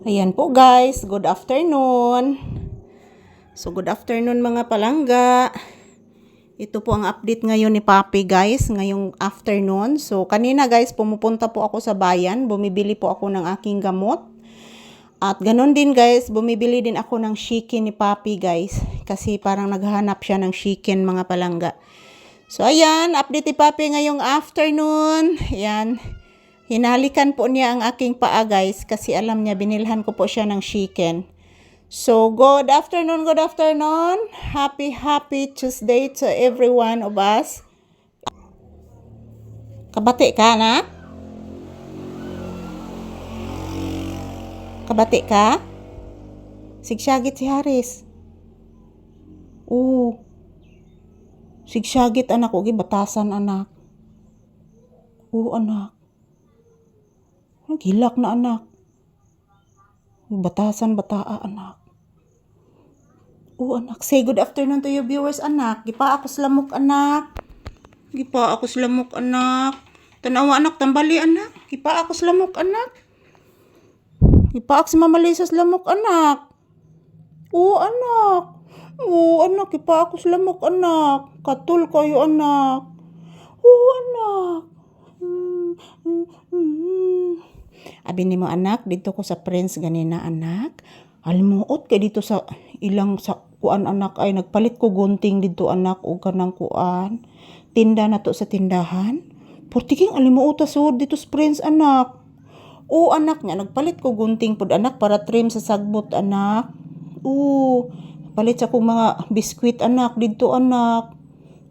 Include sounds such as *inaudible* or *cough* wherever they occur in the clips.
Ayan po guys, good afternoon. So good afternoon mga palangga. Ito po ang update ngayon ni Papi guys, ngayong afternoon. So kanina guys, pumupunta po ako sa bayan, bumibili po ako ng aking gamot. At ganun din guys, bumibili din ako ng chicken ni Papi guys. Kasi parang naghahanap siya ng chicken mga palangga. So ayan, update ni Papi ngayong afternoon. Ayan. Hinalikan po niya ang aking paa guys kasi alam niya binilhan ko po siya ng chicken. So good afternoon, good afternoon. Happy happy Tuesday to every one of us. Kabati ka na? Kabati ka? Sigsyagit si Haris. Oo. Sigsyagit anak ko, batasan anak. Oo anak. Gilak na anak. Batasan bataa anak. Oo anak. Say good afternoon to your viewers anak. Gipa ako slamok anak. Gipa ako slamok anak. Tanawa anak tambali anak. Gipa ako slamok anak. Gipa ako si Mama Lisa slamok anak. Oo anak. Oo anak. Gipa ako slamok anak. Katul kayo anak. Oo anak. Mm, mm, mm. Abi ni mo anak, dito ko sa Prince ganina anak. Alimuot kay dito sa ilang sa kuan anak ay nagpalit ko gunting dito anak o kanang kuan. Tinda na to sa tindahan. Portiking alimuot sud dito sa Prince anak. O anak nga nagpalit ko gunting pod anak para trim sa sagbot anak. O palit sa kong mga biskwit anak dito anak.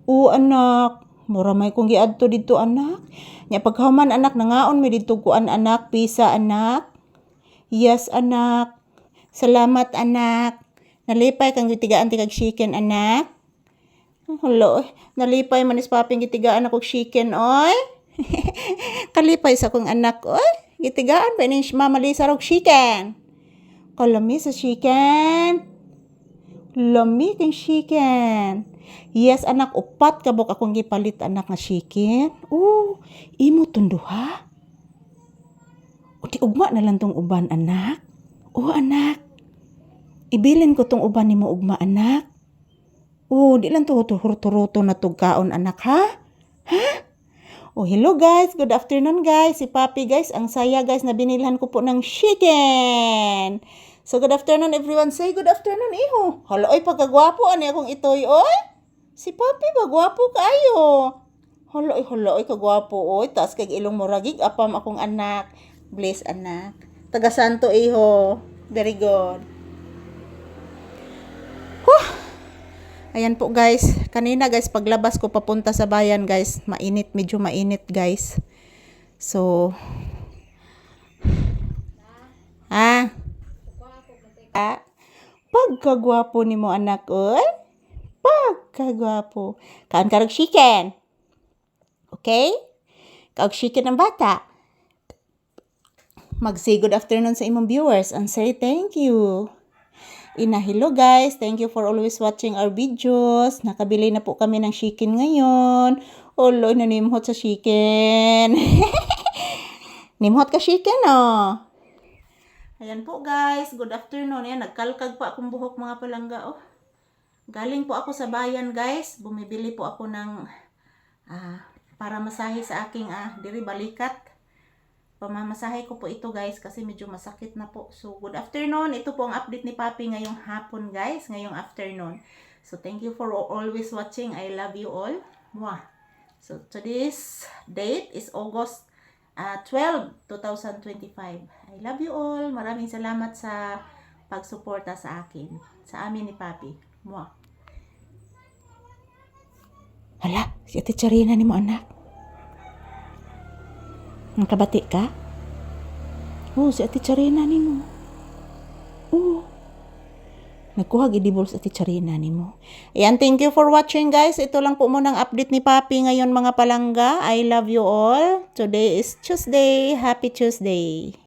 O anak, mura may kong giadto dito anak. Nya paghuman anak nangaon mi dito kuan anak, pisa anak. Yes anak. Salamat anak. Nalipay kang gitigaan ti kag chicken anak. Hello, nalipay man is paping gitigaan ako chicken oy. *laughs* Kalipay sa kong anak oy. Gitigaan pa ni mama Lisa rog chicken. Kalami sa chicken. Lami kang chicken. Yes, anak, upat kabok akong gipalit anak nga chicken. Oh, imo tunduha. O ti ugma na lang tong uban anak. Oh, anak. Ibilin ko tong uban nimo ugma anak. Oh, di lang to turuto na tugkaon anak ha? Ha? Oh, hello guys. Good afternoon guys. Si Papi guys. Ang saya guys na binilhan ko po ng chicken. So, good afternoon everyone. Say good afternoon, iho. Hala, oy, pagkagwapo. Ano akong itoy, oy? Si Papi ba, gwapo kaayo. Hala, oy, hala, oy, kagwapo, oy. Taas kag ilong mo ragig. Apam akong anak. Bless, anak. Taga Santo, iho. Very good. Huh. Ayan po guys. Kanina guys, paglabas ko papunta sa bayan guys, mainit, medyo mainit guys. So, ah, ah, pagkagwapo ni mo anak, oy. Pagkagwapo. Kaan karag chicken. Okay? Kaog chicken ng bata. Mag-say good afternoon sa imong viewers and say thank you. Ina, hello guys. Thank you for always watching our videos. Nakabili na po kami ng chicken ngayon. Olo, nanimhot sa chicken. *laughs* Nimhot ka chicken, oh. Ayan po guys. Good afternoon. Ayan, nagkalkag pa akong buhok mga palangga, oh. Galing po ako sa bayan guys. Bumibili po ako ng ah, para masahe sa aking ah, diri balikat. Pamamasahe ko po ito guys kasi medyo masakit na po. So good afternoon. Ito po ang update ni Papi ngayong hapon guys. Ngayong afternoon. So thank you for always watching. I love you all. Mwah. So today's date is August ah, 12, 2025. I love you all. Maraming salamat sa pagsuporta sa akin. Sa amin ni Papi. Mwah. Hala, si Ate Charina ni mo anak. Nakabati ka? Oo, si Ate Charina ni mo. Oo. Nagkuha gidibol sa Ate Charina ni mo. Ayan, thank you for watching guys. Ito lang po muna ang update ni Papi ngayon mga palangga. I love you all. Today is Tuesday. Happy Tuesday.